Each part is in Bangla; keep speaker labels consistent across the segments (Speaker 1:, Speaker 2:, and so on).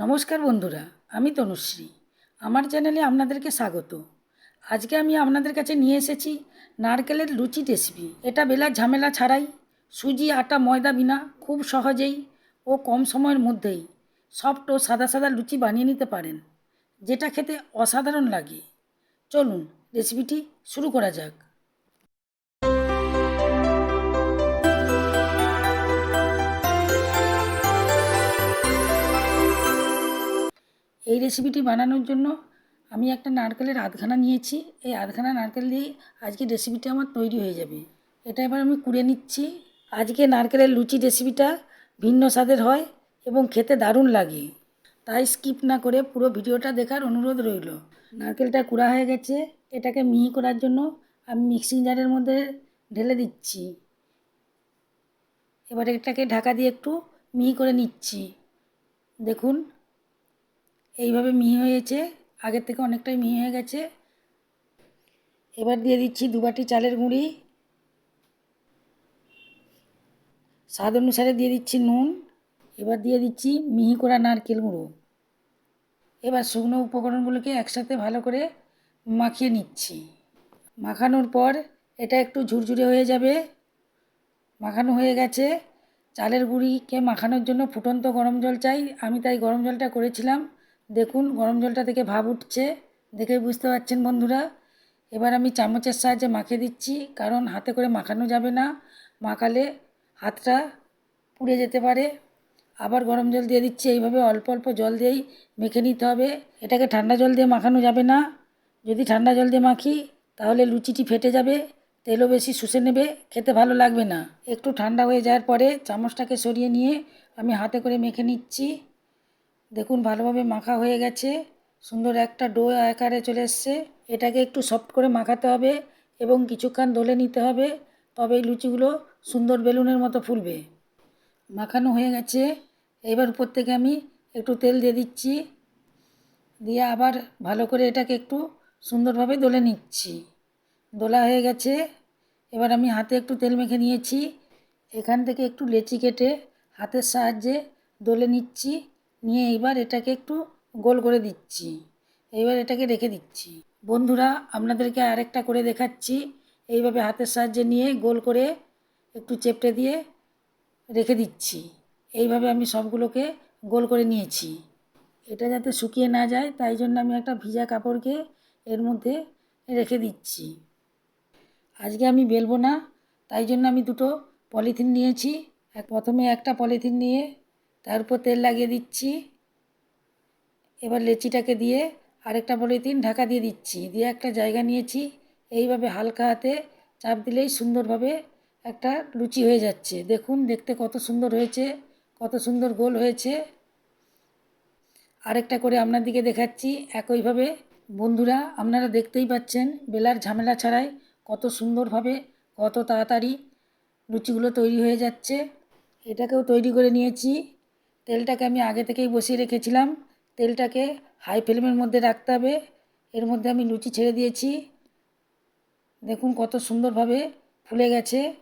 Speaker 1: নমস্কার বন্ধুরা, আমি তনুশ্রী। আমার চ্যানেলে আপনাদেরকে স্বাগত। আজকে আমি আপনাদের কাছে নিয়ে এসেছি নারকেলের লুচি রেসিপি এটা বেলার ঝামেলা ছাড়াই, সুজি, আটা, ময়দা বিনা, খুব সহজেই ও কম সময়ের মধ্যেই সফট ও সাদা সাদা লুচি বানিয়ে নিতে পারেন, যেটা খেতে অসাধারণ লাগে। চলুন রেসিপিটি শুরু করা যাক। রেসিপিটি বানানোর জন্য আমি একটা নারকেলের আধখানা নিয়েছি। এই আধখানা নারকেল দিয়ে আজকে রেসিপিটা আমার তৈরি হয়ে যাবে। এটা এবার আমি কুড়ে নিচ্ছি। আজকে নারকেলের লুচি রেসিপিটা ভিন্ন স্বাদের হয় এবং খেতে দারুণ লাগে। তাই স্কিপ না করে পুরো ভিডিওটা দেখার অনুরোধ রইল। নারকেলটা কুড়া হয়ে গেছে। এটাকে মিহি করার জন্য আমি মিক্সিং জারের মধ্যে ঢেলে দিচ্ছি। এবার এটাকে ঢাকা দিয়ে একটু মিহি করে নিচ্ছি। দেখুন এইভাবে মিহি হয়েছে। আগের থেকে অনেকটাই মিহি হয়ে গেছে। এবার দিয়ে দিচ্ছি দু বাটি চালের গুঁড়ি। স্বাদ অনুসারে দিয়ে দিচ্ছি নুন। এবার দিয়ে দিচ্ছি মিহি করা নারকেল গুঁড়ো। এবার শুকনো উপকরণগুলোকে একসাথে ভালো করে মাখিয়ে নিচ্ছি। মাখানোর পর এটা একটু ঝুরঝুরে হয়ে যাবে। মাখানো হয়ে গেছে। চালের গুঁড়িকে মাখানোর জন্য ফুটন্ত গরম জল চাই। আমি তাই গরম জলটা করেছিলাম। দেখুন, গরম জলটা থেকে ভাব উঠছে। দেখে বুঝতে পারছেন বন্ধুরা? এবার আমি চামচের সাহায্যে মাখিয়ে দিচ্ছি, কারণ হাতে করে মাখানো যাবে না। মাখালে হাতটা পুড়ে যেতে পারে। আবার গরম জল দিয়ে দিচ্ছি, এইভাবে অল্প অল্প জল দিয়েই মেখে নিতে হবে। এটাকে ঠান্ডা জল দিয়ে মাখানো যাবে না। যদি ঠান্ডা জল দিয়ে মাখি, তাহলে লুচিটি ফেটে যাবে, তেলও বেশি শুষে নেবে, খেতে ভালো লাগবে না। একটু ঠান্ডা হয়ে যাওয়ার পরে চামচটাকে সরিয়ে নিয়ে আমি হাতে করে মেখে নিচ্ছি। দেখুন, ভালোভাবে মাখা হয়ে গেছে। সুন্দর একটা ডো আকারে চলে এসছে। এটাকে একটু সফট করে মাখাতে হবে এবং কিছুক্ষণ দলে নিতে হবে। তবে এই লুচিগুলো সুন্দর বেলুনের মতো ফুলবে। মাখানো হয়ে গেছে। এবার উপর থেকে আমি একটু তেল দিয়ে দিচ্ছি। দিয়ে আবার ভালো করে এটাকে একটু সুন্দরভাবে দলে নিচ্ছি। দোলা হয়ে গেছে। এবার আমি হাতে একটু তেল মেখে নিয়েছি। এখান থেকে একটু লেচি কেটে হাতের সাহায্যে দোলে নিচ্ছি। নিয়ে এইবার এটাকে একটু গোল করে দিচ্ছি। এইবার এটাকে রেখে দিচ্ছি। বন্ধুরা, আপনাদেরকে আরেকটা করে দেখাচ্ছি। এইভাবে হাতের সাহায্যে নিয়ে গোল করে একটু চেপটে দিয়ে রেখে দিচ্ছি। এইভাবে আমি সবগুলোকে গোল করে নিয়েছি। এটা যাতে শুকিয়ে না যায়, তাই জন্য আমি একটা ভিজা কাপড়কে এর মধ্যে রেখে দিচ্ছি। আজকে আমি বেলবো না, তাই জন্য আমি দুটো পলিথিন নিয়েছি। প্রথমে একটা পলিথিন নিয়ে তার উপর তেল লাগিয়ে দিচ্ছি। এবার লেচিটাকে দিয়ে আরেকটা পলিথিন ঢাকা দিয়ে দিচ্ছি। দিয়ে একটা জায়গা নিয়েছি। এইভাবে হালকা হাতে চাপ দিলেই সুন্দরভাবে একটা লুচি হয়ে যাচ্ছে। দেখুন, দেখতে কত সুন্দর হয়েছে, কত সুন্দর গোল হয়েছে। আরেকটা করে আপনার দিকে দেখাচ্ছি। একইভাবে বন্ধুরা, আপনারা দেখতেই পাচ্ছেন বেলার ঝামেলা ছাড়াই কত সুন্দরভাবে, কত তাড়াতাড়ি লুচিগুলো তৈরি হয়ে যাচ্ছে। এটাকেও তৈরি করে নিয়েছি। তেলটাকে আমি আগে থেকেই বসিয়ে রেখেছিলাম। তেলটাকে হাই ফ্লেমের মধ্যে রাখতে হবে। এর মধ্যে আমি লুচি ছেড়ে দিয়েছি। দেখুন কত সুন্দরভাবে ফুলে গেছে।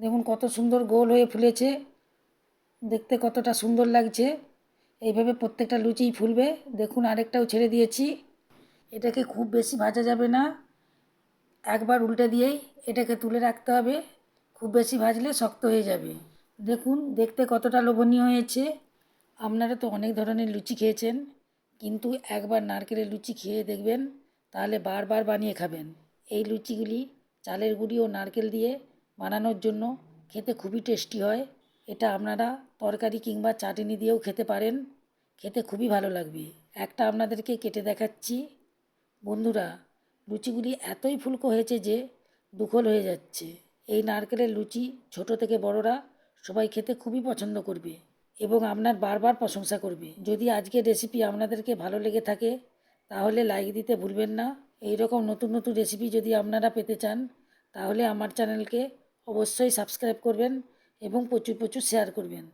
Speaker 1: দেখুন কত সুন্দর গোল হয়ে ফুলেছে। দেখতে কতটা সুন্দর লাগছে। এইভাবে প্রত্যেকটা লুচিই ফুলবে। দেখুন আরেকটাও ছেড়ে দিয়েছি। এটাকে খুব বেশি ভাজা যাবে না। একবার উল্টে দিয়েই এটাকে তুলে রাখতে হবে। খুব বেশি ভাজলে শক্ত হয়ে যাবে। দেখুন, দেখতে কতটা লোভনীয় হয়েছে। আপনারা তো অনেক ধরনের লুচি খেয়েছেন, কিন্তু একবার নারকেলের লুচি খেয়ে দেখবেন, তাহলে বারবার বানিয়ে খাবেন। এই লুচিগুলি চালের গুঁড়ি ও নারকেল দিয়ে বানানোর জন্য খেতে খুবই টেস্টি হয়। এটা আপনারা তরকারি কিংবা চাটনি দিয়েও খেতে পারেন। খেতে খুবই ভালো লাগবে। একটা আপনাদেরকে কেটে দেখাচ্ছি। বন্ধুরা, লুচিগুলি এতই ফুলকো হয়েছে যে দুখল হয়ে যাচ্ছে। এই নারকেলের লুচি ছোট থেকে বড়রা সবাই খেতে খুবই পছন্দ করবে এবং আপনার বারবার প্রশংসা করবে। যদি আজকের রেসিপি আপনাদেরকে ভালো লেগে থাকে, তাহলে লাইক দিতে ভুলবেন না। এই রকম নতুন নতুন রেসিপি যদি আপনারা পেতে চান, তাহলে আমার চ্যানেলকে অবশ্যই সাবস্ক্রাইব করবেন এবং প্রচুর প্রচুর শেয়ার করবেন।